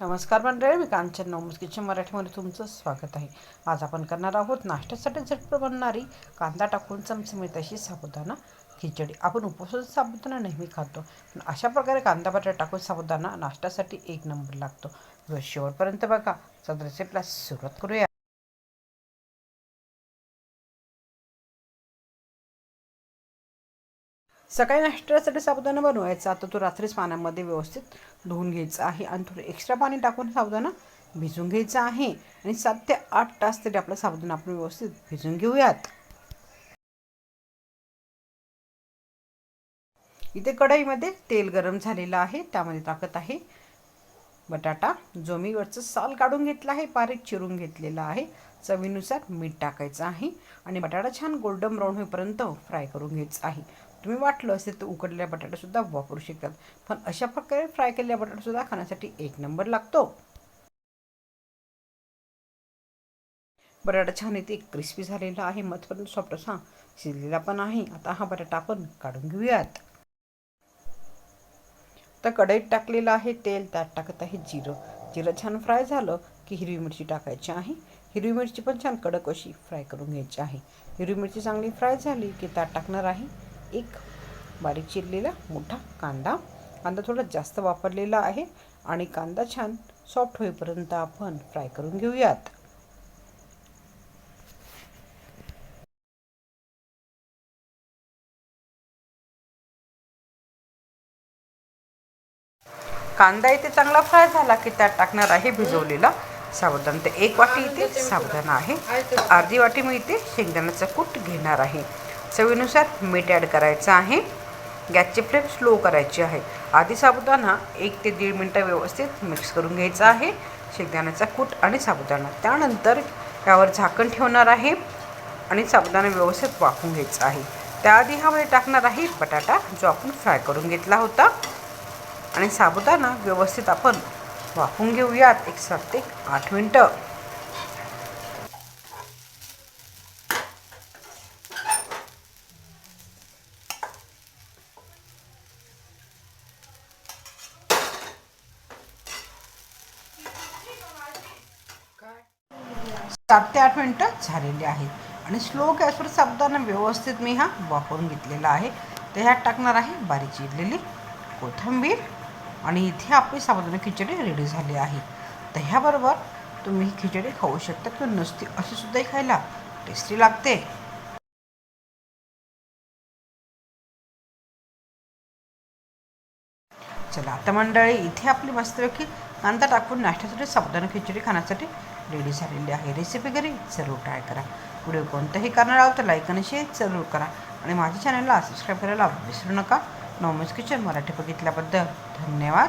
नमस्कार मंडळी मी कांचन नवमस किचन मराठीमध्ये तुमचं स्वागत आहे. आज आपण करणार आहोत नाश्त्यासाठी झटपट बनणारी कांदा टाकून चमचमीत अशी साबुदाणा खिचडी. आपण उपवासाचा साबुदाणा नेहमी खातो. पण अशा प्रकारे कांदा बटाटा टाकून साबुदाणा नाश्त्यासाठी एक नंबर लागतो. शेवटपर्यंत बघा. चल रेसिपीला सुरुवात करूया. सकाळी नाश्त्यासाठी साबुदाणा बनवायचा. आता तो रात्रीच पाण्यामध्ये व्यवस्थित धुवून घ्यायचा आहे आणि थोडं एक्स्ट्रा पाणी टाकून साबुदाणा भिजून घ्यायचा आहे. आणि सात ते आठ तास तरी आपला साबुदाणा आपण व्यवस्थित भिजून घेऊयात. इथे कढईमध्ये तेल गरम झालेलं आहे. त्यामध्ये टाकत आहे बटाटा जो मी वरचं साल काढून घेतला आहे. बारीक चिरून घेतलेला आहे. चवीनुसार मीठ टाकायचं आहे. आणि बटाटा छान गोल्डन ब्राऊन होईपर्यंत फ्राय करून घ्यायचं आहे. तुम्ही वाटलं असेल तर उकडलेल्या बटाटासुद्धा वापरू शकतात. पण अशा प्रकारे फ्राय केलेल्या बटाटासुद्धा खाण्यासाठी एक नंबर लागतो. बटाटा छान इथे क्रिस्पी झालेला आहे मधपर्यंत सॉफ्ट असा शिजलेला पण आहे. आता हा बटाटा आपण काढून घेऊयात. तर कढईत टाकलेलं आहे तेल त्यात टाकत आहे जिरं. जिरं छान फ्राय झालं की हिरवी मिरची टाकायची आहे. हिरवी मिरची पण छान कडक अशी फ्राय करून घ्यायची आहे. हिरवी मिरची चांगली फ्राय झाली की त्यात टाकणार आहे एक बारीक चिरलेला मोठा कांदा. कांदा थोडा जास्त वापरलेला आहे आणि कांदा छान सॉफ्ट होईपर्यंत आपण फ्राय करून घेऊयात. कांदा इथे चांगला फ्राय झाला की त्यात टाकणार आहे भिजवलेला. साबुदाणा तर एक वाटी इथे साबुदाणा आहे. तर अर्धी वाटी मी इथे शेंगदाण्याचा कूट घेणार आहे. चवीनुसार मीठ ॲड करायचं आहे. गॅसची फ्लेम स्लो करायची आहे. आधी साबुदाणा एक ते दीड मिनटं व्यवस्थित मिक्स करून घ्यायचा आहे. शेंगदाण्याचा कूट आणि साबुदाणा. त्यानंतर त्यावर झाकण ठेवणार आहे आणि साबुदाणा व्यवस्थित वाफून घ्यायचा आहे. त्याआधी ह्यामध्ये टाकणार आहे. बटाटा जो आपण फ्राय करून घेतला होता. आणि साबुदाणा व्यवस्थित आपण वाफून घेऊयात. एक सात ते आठ मिनटं. सात ते आठ मिनटं झालेली आहेत. आणि स्लो गॅसवर साबुदाणा व्यवस्थित मी हा वापरून घेतलेला आहे. तर ह्यात टाकणार आहे बारीक चिरलेली कोथिंबीर. आणि इथे आपली साबुदाणा खिचडी रेडी झाली आहे. तर ह्याबरोबर तुम्ही ही खिचडी खाऊ शकता किंवा नुसती अशी सुद्धाही खायला टेस्टी लागते. चला. आता मंडळी इथे आपली मस्तपैकी कांदा टाकून नाश्त्यासाठी साबुदाणा खिचडी खाण्यासाठी रेडी झालेली आहे. रेसिपी घरी जरूर ट्राय करा. व्हिडिओ कोणतंही करणार आहोत तर लाईक आणि शेअर जरूर करा. आणि माझ्या चॅनलला सबस्क्राईब करायला विसरू नका. नॉमस किचन मराठी बघितल्याबद्दल धन्यवाद.